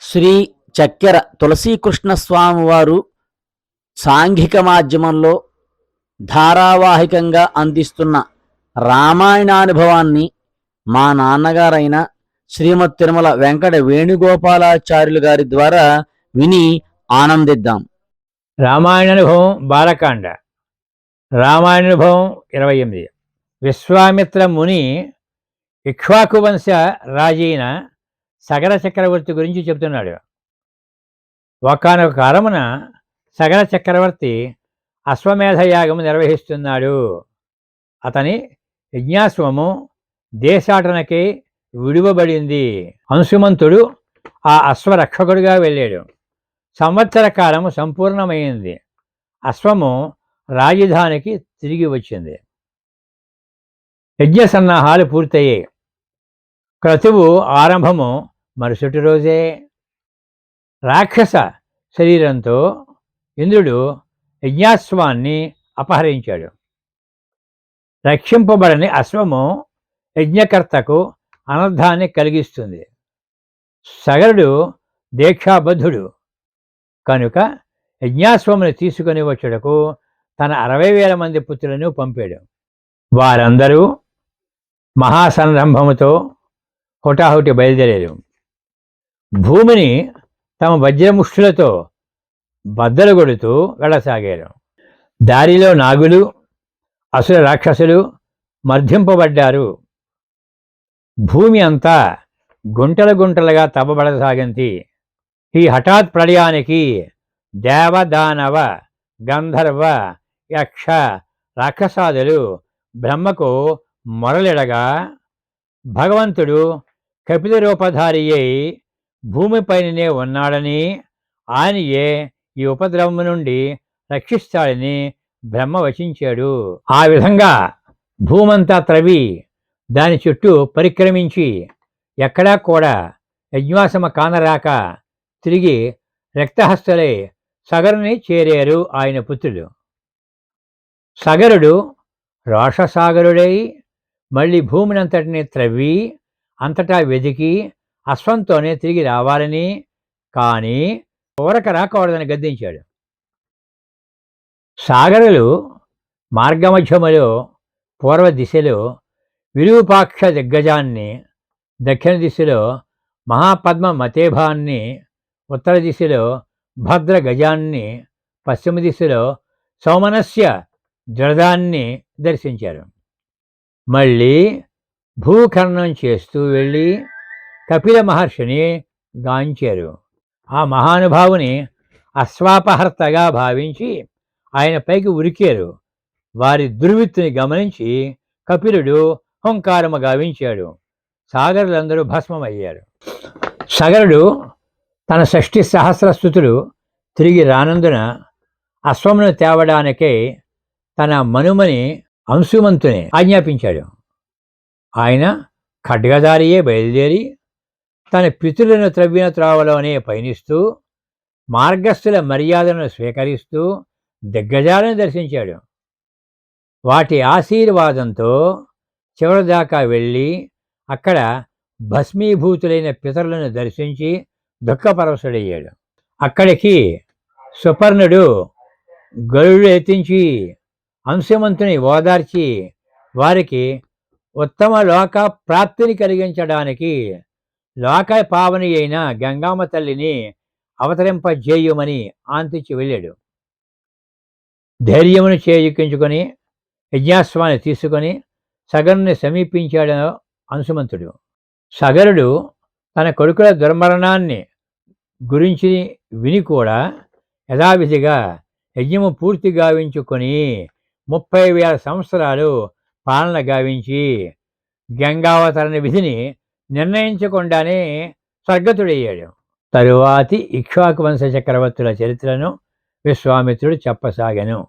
శ్రీ చక్కెర తులసీకృష్ణ స్వామివారు సాంఘిక మాధ్యమంలో ధారావాహికంగా అందిస్తున్న రామాయణానుభవాన్ని మా నాన్నగారైన శ్రీమతి తిరుమల వెంకట వేణుగోపాలాచార్యులు గారి ద్వారా విని ఆనందిద్దాం. రామాయణానుభవం బాలకాండ. రామాయణానుభవం ఇరవై ఎనిమిది. విశ్వామిత్ర ముని ఇక్ష్వాకువంశ రాజైన సగర చక్రవర్తి గురించి చెబుతున్నాడు. ఒకనొక కాలమున సగర చక్రవర్తి అశ్వమేధయాగం నిర్వహిస్తున్నాడు. అతని యజ్ఞాశ్వము దేశాటనకి విడువబడింది. హంసుమంతుడు ఆ అశ్వరక్షకుడిగా వెళ్ళాడు. సంవత్సర కాలము సంపూర్ణమైంది. అశ్వము రాజధానికి తిరిగి వచ్చింది. యజ్ఞ సన్నాహాలు పూర్తయ్యాయి. క్రతువు ఆరంభము మరుసటి రోజే. రాక్షస శరీరంతో ఇంద్రుడు యజ్ఞాశ్వాన్ని అపహరించాడు. రక్షింపబడని అశ్వము యజ్ఞకర్తకు అనర్థాన్ని కలిగిస్తుంది. సగరుడు దీక్షాబద్ధుడు. కనుక యజ్ఞాశ్వముని తీసుకొని వచ్చుటకు తన అరవై వేల మంది పుత్రులను పంపాడు. వారందరూ మహాసంరంభముతో హుటాహుటి బయలుదేరారు. భూమిని తమ వజ్రముష్ఠులతో బద్దలు కొడుతూ వెళ్ళసాగారు. దారిలో నాగులు అసుర రాక్షసులు మర్ధింపబడ్డారు. భూమి అంతా గుంటలు గుంటలుగా తవ్వబడసాగింది. ఈ హఠాత్ ప్రళయానికి దేవదానవ గంధర్వ యక్ష రాక్షసాదులు బ్రహ్మకు మొరలిడగా భగవంతుడు కపిల రూపధారి అయి భూమిపైననే ఉన్నాడని ఆయనయే ఈ ఉపద్రవము నుండి రక్షిస్తాడని బ్రహ్మ వచించాడు. ఆ విధంగా భూమంతా త్రవి దాని చుట్టూ పరిక్రమించి ఎక్కడా కూడా యజ్ఞాసమ కానరాక తిరిగి రక్తహస్తులై సగరుని చేరారు ఆయన పుత్రులు. సగరుడు రోషసాగరుడై మళ్ళీ భూమినంతటిని త్రవ్వి అంతటా వెదికి అశ్వంతోనే తిరిగి రావాలని కానీ ఊరక రాకూడదని గద్దించాడు. సాగరులు మార్గమధ్యములో పూర్వ దిశలో విరూపాక్ష దిగ్గజాన్ని దక్షిణ దిశలో మహాపద్మ మతేభాన్ని ఉత్తర దిశలో భద్ర గజాన్ని పశ్చిమ దిశలో సౌమనస్య జ్వరదాన్ని దర్శించారు. మళ్ళీ భూఖననం చేస్తూ వెళ్ళి కపిల మహర్షిని గాంచారు. ఆ మహానుభావుని అశ్వాపహర్తగా భావించి ఆయన పైకి ఉరికారు. వారి దుర్విత్తుని గమనించి కపిలుడు హుంకారము గావించాడు. సాగరులందరూ భస్మమయ్యారు. సగరుడు తన షష్ఠి సహస్ర స్థుతులు తిరిగి రానందున అశ్వమును తేవడానికే తన మనుమని అంశుమంతుని ఆజ్ఞాపించాడు. ఆయన ఖడ్గదారియే బయలుదేరి తన పితులను త్రవ్విన త్రోవలోనే పయనిస్తూ మార్గస్థుల మర్యాదను స్వీకరిస్తూ దిగ్గజాలను దర్శించాడు. వాటి ఆశీర్వాదంతో చివరిదాకా వెళ్ళి అక్కడ భస్మీభూతులైన పితరులను దర్శించి దుఃఖపరవశుడయ్యాడు. అక్కడికి సుపర్ణుడు గరుడు ఎత్తించి అంశమంతుని ఓదార్చి వారికి ఉత్తమ లోక ప్రాప్తిని కలిగించడానికి లోక పావని అయిన గంగామ తల్లిని అవతరింపజేయమని ఆంతించి వెళ్ళాడు. ధైర్యమును చేయుకించుకొని యజ్ఞాస్వాన్ని తీసుకొని సగరుని సమీపించాడు అంశుమంతుడు సగరుడు తన కొడుకుల దుర్మరణాన్ని గురించి విని కూడా యథావిధిగా యజ్ఞము పూర్తి గావించుకొని ముప్పై వేల సంవత్సరాలు పాలన గావించి గంగావతరణ విధిని నిర్ణయించకుండానే స్వర్గతుడయ్యాడు. తరువాతి ఇక్ష్వాకు వంశ చక్రవర్తుల చరిత్రను విశ్వామిత్రుడు చెప్పసాగాను.